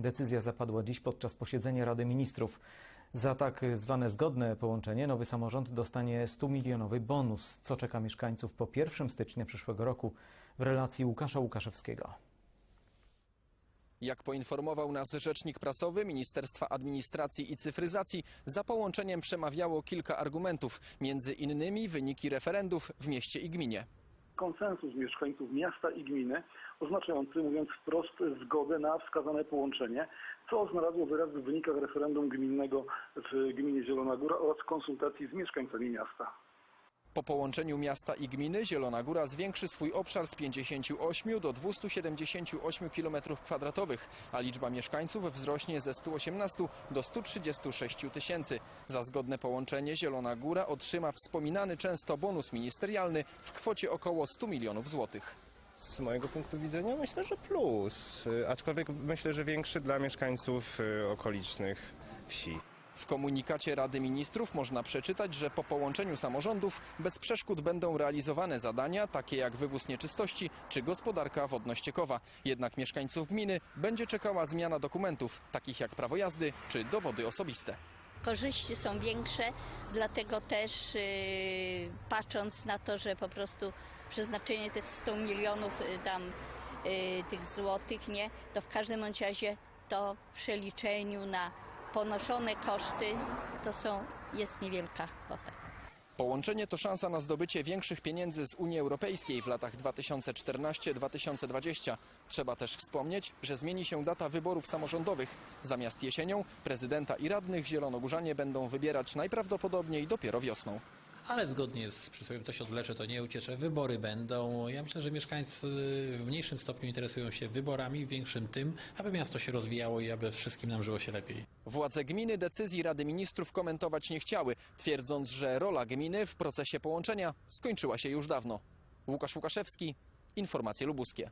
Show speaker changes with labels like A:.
A: Decyzja zapadła dziś podczas posiedzenia Rady Ministrów. Za tak zwane zgodne połączenie nowy samorząd dostanie 100-milionowy bonus, co czeka mieszkańców po 1 stycznia przyszłego roku w relacji Łukasza Łukaszewskiego.
B: Jak poinformował nas rzecznik prasowy Ministerstwa Administracji i Cyfryzacji, za połączeniem przemawiało kilka argumentów, między innymi wyniki referendów w mieście i gminie.
C: Konsensus mieszkańców miasta i gminy, oznaczający, mówiąc wprost, zgodę na wskazane połączenie, co znalazło wyraz w wynikach referendum gminnego w gminie Zielona Góra oraz konsultacji z mieszkańcami miasta.
B: Po połączeniu miasta i gminy Zielona Góra zwiększy swój obszar z 58 do 278 km2, a liczba mieszkańców wzrośnie ze 118 do 136 tysięcy. Za zgodne połączenie Zielona Góra otrzyma wspominany często bonus ministerialny w kwocie około 100 milionów złotych.
D: Z mojego punktu widzenia myślę, że plus, y, aczkolwiek myślę, że większy dla mieszkańców y, okolicznych wsi.
B: W komunikacie Rady Ministrów można przeczytać, że po połączeniu samorządów bez przeszkód będą realizowane zadania takie jak wywóz nieczystości czy gospodarka wodno-ściekowa. Jednak mieszkańców gminy będzie czekała zmiana dokumentów, takich jak prawo jazdy czy dowody osobiste.
E: korzyści są większe, dlatego też yy, patrząc na to, że po prostu przeznaczenie tych 100 milionów yy, tam yy, tych złotych, nie, to w każdym razie to w przeliczeniu na ponoszone koszty to są, jest niewielka kwota.
B: Połączenie to szansa na zdobycie większych pieniędzy z Unii Europejskiej w latach 2014-2020. Trzeba też wspomnieć, że zmieni się data wyborów samorządowych. Zamiast jesienią prezydenta i radnych zielonogórzanie będą wybierać najprawdopodobniej dopiero wiosną.
F: Ale zgodnie z przysłowiem to się odlecze, to nie uciecze. Wybory będą. Ja myślę, że mieszkańcy w mniejszym stopniu interesują się wyborami, w większym tym, aby miasto się rozwijało i aby wszystkim nam żyło się lepiej.
B: Władze gminy decyzji Rady Ministrów komentować nie chciały, twierdząc, że rola gminy w procesie połączenia skończyła się już dawno. Łukasz Łukaszewski, Informacje Lubuskie.